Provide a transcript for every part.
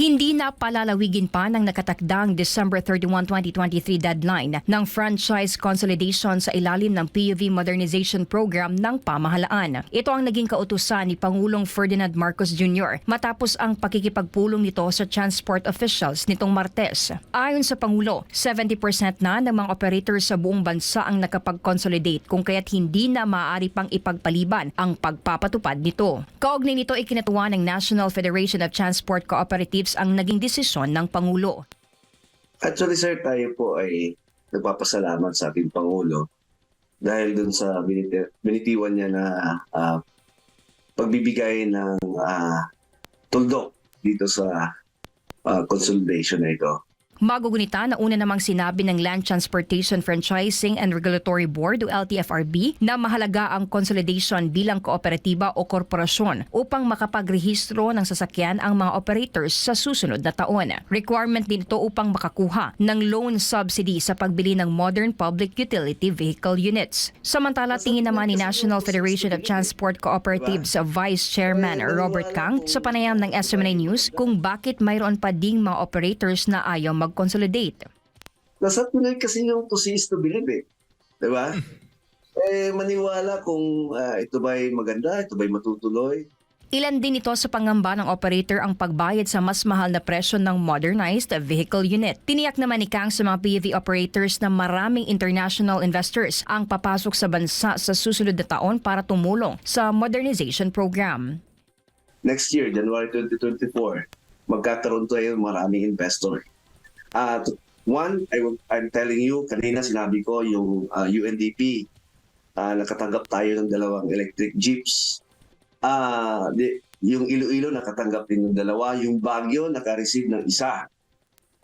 Hindi na palalawigin pa ng nakatakdang December 31, 2023 deadline ng franchise consolidation sa ilalim ng PUV Modernization Program ng pamahalaan. Ito ang naging kautusan ni Pangulong Ferdinand Marcos Jr. matapos ang pakikipagpulong nito sa transport officials nitong Martes. Ayon sa Pangulo, 70% na ng mga operators sa buong bansa ang nakapag-consolidate kung kaya't hindi na maaari pang ipagpaliban ang pagpapatupad nito. Kaugnay nito ikinatuwa ng National Federation of Transport Cooperatives ang naging desisyon ng Pangulo. Actually, sir, tayo po ay nagpapasalamat sa ating Pangulo dahil dun sa biniti- binitiwan niya na ah, pagbibigay ng ah, tuldok dito sa ah, consolidation na ito. Magugunita na una namang sinabi ng Land Transportation Franchising and Regulatory Board o LTFRB na mahalaga ang consolidation bilang kooperatiba o korporasyon upang makapagrehistro ng sasakyan ang mga operators sa susunod na taon. Requirement din ito upang makakuha ng loan subsidy sa pagbili ng modern public utility vehicle units. Samantala, tingin naman ni National Federation of Transport Cooperatives Vice Chairman Robert Kang sa panayam ng SMNA News kung bakit mayroon pa ding mga operators na ayaw mag-consolidate. Nasa Pinoy kasi yung to see is to believe eh. Di ba? eh, maniwala kung ah, ito ba'y maganda, ito ba'y matutuloy. Ilan din ito sa pangamba ng operator ang pagbayad sa mas mahal na presyo ng modernized vehicle unit. Tiniyak naman ni Kang sa mga PUV operators na maraming international investors ang papasok sa bansa sa susunod na taon para tumulong sa modernization program. next year, January 2024, magkakaroon tayo ng maraming investor. At one, I, I'm telling you, kanina sinabi ko yung ah, UNDP, ah, nakatanggap tayo ng dalawang electric jeeps. Ah, di, yung Iloilo nakatanggap din ng dalawa, yung Baguio naka-receive ng isa.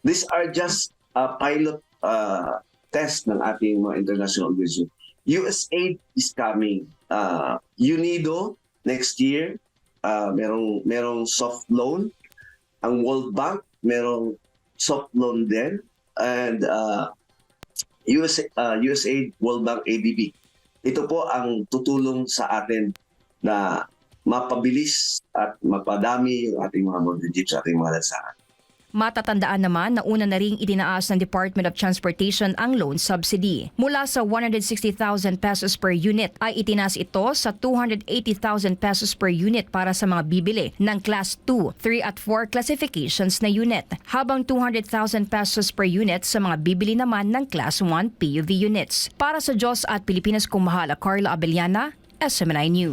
These are just a pilot ah, test ng ating mga international organization. USAID is coming. Ah, UNIDO next year, ah merong merong soft loan. Ang World Bank merong soft loan din and uh, US, uh, USAID, World Bank, ADB. Ito po ang tutulong sa atin na mapabilis at mapadami yung ating mga jeeps sa ating mga lansangan. Matatandaan naman na una na ring itinaas ng Department of Transportation ang loan subsidy. Mula sa 160,000 pesos per unit ay itinaas ito sa 280,000 pesos per unit para sa mga bibili ng Class 2, 3 at 4 classifications na unit, habang 200,000 pesos per unit sa mga bibili naman ng Class 1 PUV units. Para sa Diyos at Pilipinas Kumahala, Carla Abellana, SMNI News.